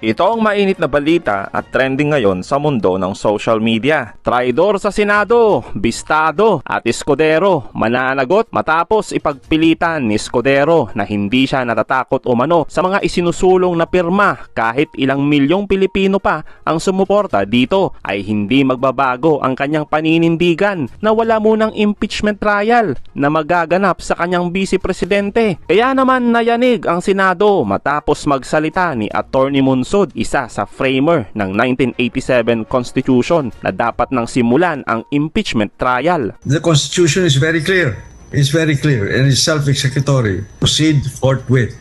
Ito ang mainit na balita at trending ngayon sa mundo ng social media. Traidor sa Senado, Bistado at Escudero mananagot matapos ipagpilitan ni Escudero na hindi siya natatakot umano sa mga isinusulong na pirma kahit ilang milyong Pilipino pa ang sumuporta dito ay hindi magbabago ang kanyang paninindigan na wala munang impeachment trial na magaganap sa kanyang vice presidente. Kaya naman nayanig ang Senado matapos magsalita ni Attorney Munsod, isa sa framer ng 1987 Constitution na dapat nang simulan ang impeachment trial. The Constitution is very clear. It's very clear and it's self-executory. Proceed forthwith.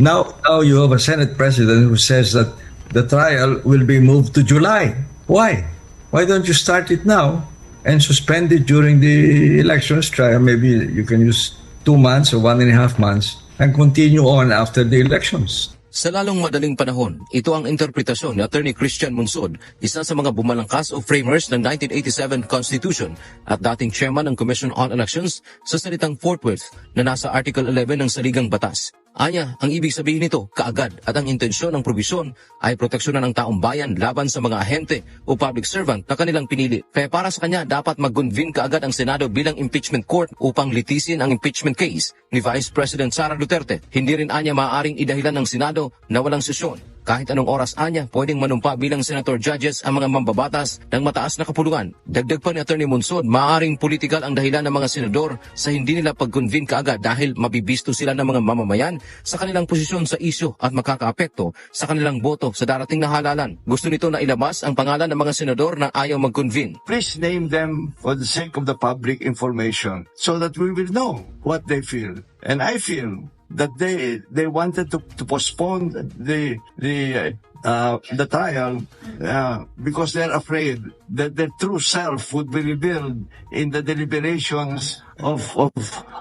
Now, now you have a Senate President who says that the trial will be moved to July. Why? Why don't you start it now and suspend it during the elections? Try maybe you can use two months or one and a half months and continue on after the elections. Sa lalong madaling panahon, ito ang interpretasyon ni Attorney Christian Munsod, isa sa mga bumalangkas o framers ng 1987 Constitution at dating chairman ng Commission on Elections sa salitang forthwith na nasa Article 11 ng Saligang Batas. Anya, ang ibig sabihin nito, kaagad at ang intensyon ng probisyon ay proteksyonan ng taong bayan laban sa mga ahente o public servant na kanilang pinili. Kaya para sa kanya, dapat mag-convene kaagad ang Senado bilang impeachment court upang litisin ang impeachment case ni Vice President Sara Duterte. Hindi rin anya maaaring idahilan ng Senado na walang sesyon. Kahit anong oras anya, pwedeng manumpa bilang senator judges ang mga mambabatas ng mataas na kapulungan. Dagdag pa ni Attorney Monsod, maaaring politikal ang dahilan ng mga senador sa hindi nila pag-convene kaagad dahil mabibisto sila ng mga mamamayan sa kanilang posisyon sa isyo at makakaapekto sa kanilang boto sa darating na halalan. Gusto nito na ilabas ang pangalan ng mga senador na ayaw mag-convene. please name them for the sake of the public information so that we will know what they feel. And I feel that they they wanted to, to postpone the the uh, the trial uh, because they're afraid that their true self would be revealed in the deliberations of of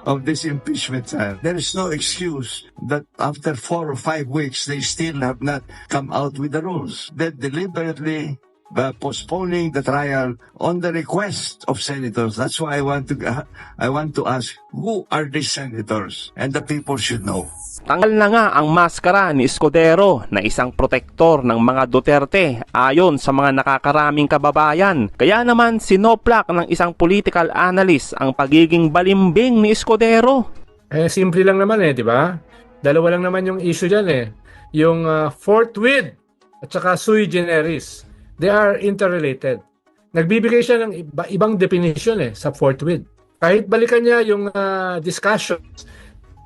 of this impeachment trial. There is no excuse that after four or five weeks they still have not come out with the rules. They deliberately uh, postponing the trial on the request of senators. That's why I want to I want to ask who are these senators, and the people should know. Tanggal na nga ang maskara ni Escudero na isang protektor ng mga Duterte ayon sa mga nakakaraming kababayan. Kaya naman sinoplak ng isang political analyst ang pagiging balimbing ni Escudero. Eh, simple lang naman eh, di ba? Dalawa lang naman yung issue dyan eh. Yung uh, forthwith at saka sui generis. They are interrelated. Nagbibigay siya ng iba, ibang definition eh sa forthwith. Kahit balikan niya yung uh, discussions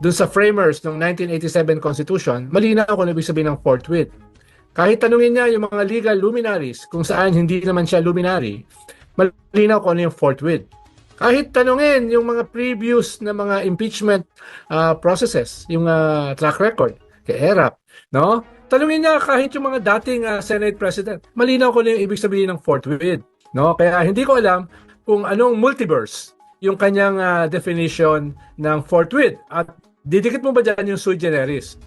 dun sa framers ng 1987 Constitution, malinaw kung ano ibig sabihin ng forthwith. Kahit tanungin niya yung mga legal luminaries kung saan hindi naman siya luminary, malinaw kung ano yung forthwith. Kahit tanungin yung mga previous na mga impeachment uh, processes, yung uh, track record, kay ERAP, no? Tanungin niya kahit yung mga dating uh, Senate President, malinaw ko na yung ibig sabihin ng forthwith, no? Kaya hindi ko alam kung anong multiverse yung kanyang uh, definition ng forthwith at didikit mo ba dyan yung sui generis?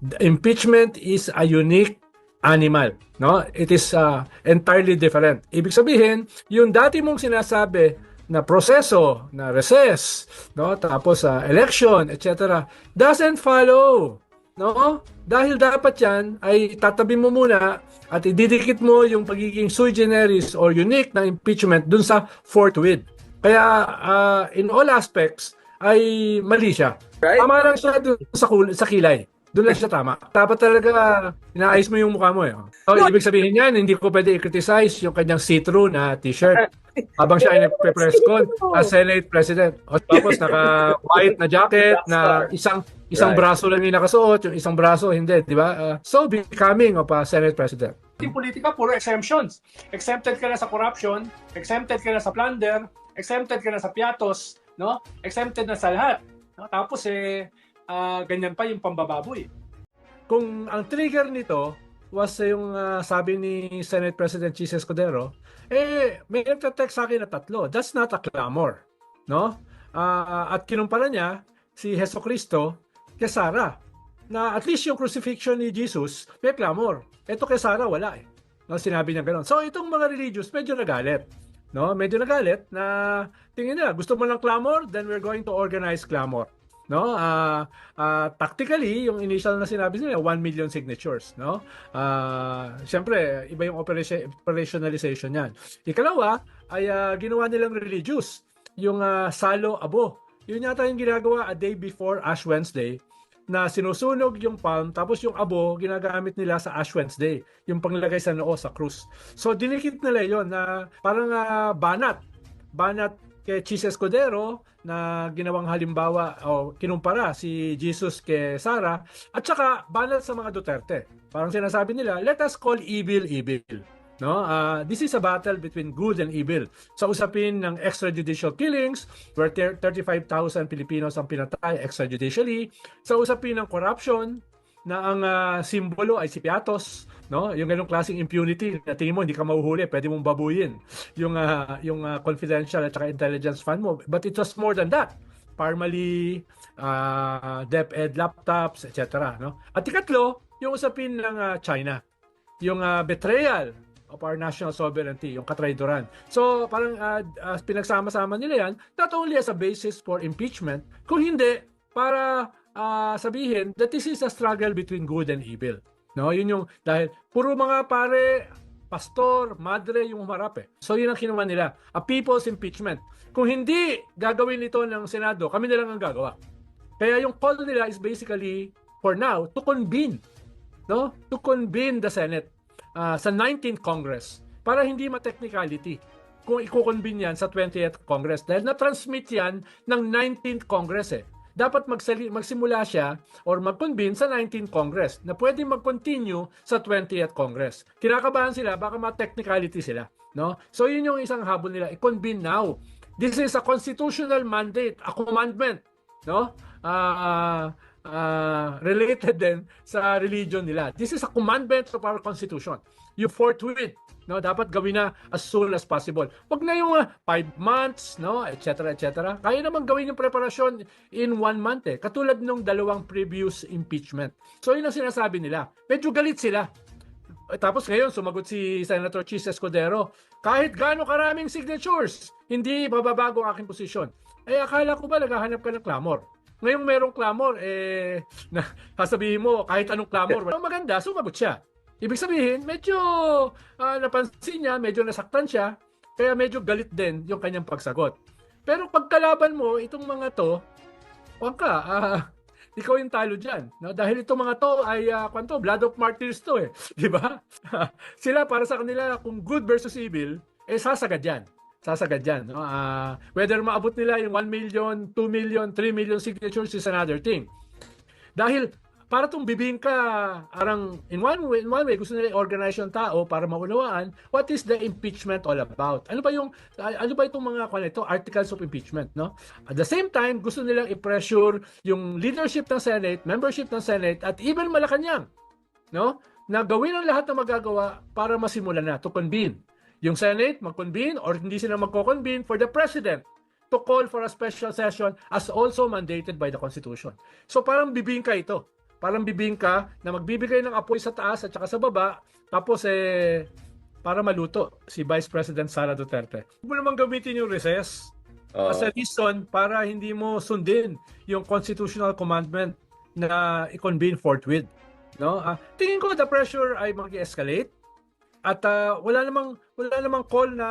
The impeachment is a unique animal, no? It is uh, entirely different. Ibig sabihin, yung dati mong sinasabi na proseso, na recess, no? Tapos uh, election, etc. doesn't follow. No? Dahil dapat yan ay tatabi mo muna at ididikit mo yung pagiging sui generis or unique na impeachment dun sa forthwith. Kaya uh, in all aspects ay mali siya. Right. Tama lang siya dun sa, kul- sa kilay. Doon lang siya tama. Dapat talaga inaayos mo yung mukha mo eh. So, ibig sabihin niyan, hindi ko pwede i-criticize yung kanyang see-through na t-shirt habang siya ay nagpe-press con as Senate President. O tapos naka-white na jacket na isang isang Right. braso lang yung nakasuot, yung isang braso hindi, di ba? Uh, so becoming of a Senate President. Yung politika, puro exemptions. Exempted ka na sa corruption, exempted ka na sa plunder, exempted ka na sa piatos, no? Exempted na sa lahat. No? Tapos eh, ah, ganyan pa yung pambababoy. Kung ang trigger nito was yung ah, sabi ni Senate President Chis Escudero, eh may nagte-text sa akin na tatlo. That's not a clamor, no? Ah, at kinumpara niya si Heso Kristo kay Sara na at least yung crucifixion ni Jesus may clamor. Ito kay Sara wala eh. No, sinabi niya gano'n. So itong mga religious medyo nagalit. No, medyo nagalit na tingin nila gusto mo ng clamor, then we're going to organize clamor. no? Ah, ah, tactically, yung initial na sinabi nila 1 million signatures, no? Ah, syempre, iba yung operation, operationalization niyan. Ikalawa ay ah, ginawa nilang religious, yung ah, Salo Abo. Yun yata yung ginagawa a day before Ash Wednesday na sinusunog yung palm tapos yung abo ginagamit nila sa Ash Wednesday, yung panglagay sa noo sa krus. So dinikit nila yon na parang ah, banat. Banat kay Chis Escudero na ginawang halimbawa o kinumpara si Jesus kay Sara at saka banat sa mga Duterte. Parang sinasabi nila, let us call evil evil. No? Ah, this is a battle between good and evil. Sa usapin ng extrajudicial killings, where thir- 35,000 Pilipinos ang pinatay extrajudicially. Sa usapin ng corruption, na ang ah, simbolo ay si Piatos, no? Yung ganung klaseng impunity, na tingin mo hindi ka mahuhuli, pwede mong babuyin yung ah, yung ah, confidential at saka intelligence fund mo. But it was more than that. Parmali, uh, DepEd laptops, etc. No? At ikatlo, yung usapin ng ah, China. Yung ah, betrayal of our national sovereignty, yung katraidoran. So, parang ah, ah, pinagsama-sama nila yan, not only as a basis for impeachment, kung hindi, para ah, sabihin that this is a struggle between good and evil. No, yun yung dahil puro mga pare pastor, madre yung humarap eh. So yun ang kinuha nila, a people's impeachment. Kung hindi gagawin ito ng Senado, kami na lang ang gagawa. Kaya yung call nila is basically for now to convene, no? To convene the Senate ah, sa 19th Congress para hindi ma-technicality kung i-convene yan sa 20th Congress dahil na-transmit yan ng 19th Congress eh. Dapat magsali, magsimula siya or mag-convene sa 19th Congress na pwede mag-continue sa 20th Congress. Kinakabahan sila, baka ma-technicality sila. No? So yun yung isang habol nila, i-convene now. This is a constitutional mandate, a commandment. No? Ah, ah, related din sa religion nila. This is a commandment of our constitution. You forthwith, no, dapat gawin na as soon as possible. Wag na yung 5 months, no, etc. etc. Kaya naman gawin yung preparasyon in one month eh. Katulad nung dalawang previous impeachment. So yun ang sinasabi nila. Medyo galit sila. Eh, Tapos ngayon, sumagot si Senator Chis Escudero, kahit gaano karaming signatures, hindi bababago ang aking posisyon. Eh, akala ko ba naghahanap ka ng clamor? Ngayong merong clamor, eh, na, sasabihin mo, kahit anong clamor, ang maganda, sumagot siya. Ibig sabihin, medyo ah, napansin niya, medyo nasaktan siya, kaya medyo galit din yung kanyang pagsagot. Pero pagkalaban mo, itong mga to, wag ka, ah, ikaw yung talo dyan. No? Dahil itong mga to ay, uh, kwanto, blood of martyrs to eh. Di ba? Sila, para sa kanila, kung good versus evil, eh sasagad yan. Sasagad yan. No? Ah, whether maabot nila yung 1 million, 2 million, 3 million signatures is another thing. Dahil para tong bibingka, arang in one way, in one way gusto nila i-organize yung tao para maunawaan what is the impeachment all about. Ano ba yung ano ba itong mga kung ito articles of impeachment, no? At the same time, gusto nilang i-pressure yung leadership ng Senate, membership ng Senate at even Malacanang, no? Na gawin ang lahat na magagawa para masimulan na to convene. Yung Senate mag-convene or hindi sila magko-convene for the President to call for a special session as also mandated by the Constitution. So parang bibingka ito. Parang bibingka na magbibigay ng apoy sa taas at saka sa baba tapos eh para maluto si Vice President Sara Duterte. Huwag mo naman gamitin yung recess as a reason para hindi mo sundin yung constitutional commandment na i-convene forthwith. No? Ah, tingin ko the pressure ay mag-escalate at ah, wala namang wala namang call na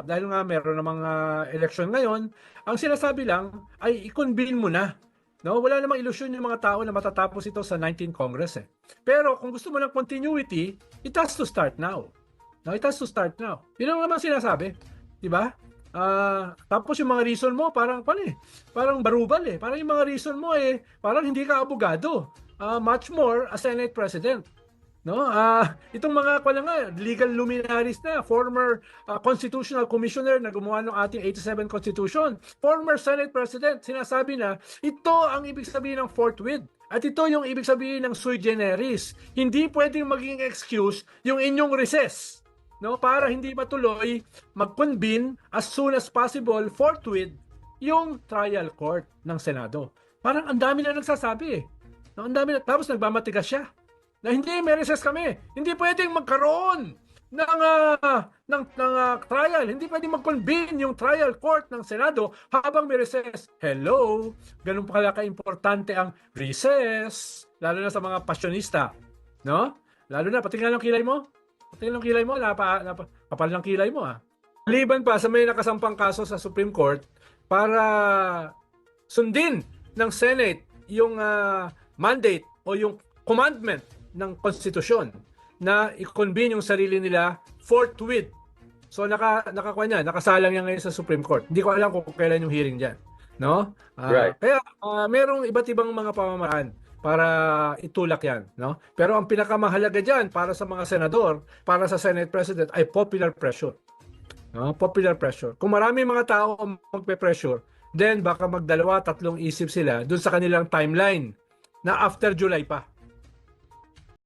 dahil nga meron namang ah, election ngayon, ang sinasabi lang ay i-convene mo na. No, wala namang ilusyon yung mga tao na matatapos ito sa 19 Congress eh. Pero kung gusto mo ng continuity, it has to start now. No, it has to start now. Yun ang naman sinasabi, 'di ba? Ah, tapos yung mga reason mo parang paano eh, parang barubal eh. Parang yung mga reason mo eh, parang hindi ka abogado. Ah, much more a Senate President. No? Ah, itong mga kwala nga, legal luminaries na, former ah, constitutional commissioner na gumawa ng ating 87 Constitution, former Senate President, sinasabi na ito ang ibig sabihin ng forthwith. At ito yung ibig sabihin ng sui generis. Hindi pwedeng maging excuse yung inyong recess. No, para hindi matuloy, mag-convene as soon as possible forthwith yung trial court ng Senado. Parang ang dami na nagsasabi eh. No, ang dami na, tapos nagmamatigas siya na hindi, may kami. Hindi pwedeng magkaroon ng ah, ng ng ah, trial. Hindi pwedeng mag-convene yung trial court ng Senado habang may recess. Hello, ganun pala ka-importante ang recess, lalo na sa mga pasyonista, no? Lalo na patingnan ng kilay mo. Patingnan ng kilay mo, napa, napa, kapal ng kilay mo ah. Liban pa sa may nakasampang kaso sa Supreme Court para sundin ng Senate yung ah, mandate o yung commandment ng konstitusyon na i-convene yung sarili nila forthwith. So naka nakakuha niya, nakasalang yan ngayon sa Supreme Court. Hindi ko alam kung kailan yung hearing diyan, no? Ah, Right. Kaya ah, merong iba't ibang mga pamamaraan para itulak yan, no? Pero ang pinakamahalaga diyan para sa mga senador, para sa Senate President ay popular pressure. No? Popular pressure. Kung marami mga tao ang magpe-pressure, then baka magdalawa, tatlong isip sila dun sa kanilang timeline na after July pa.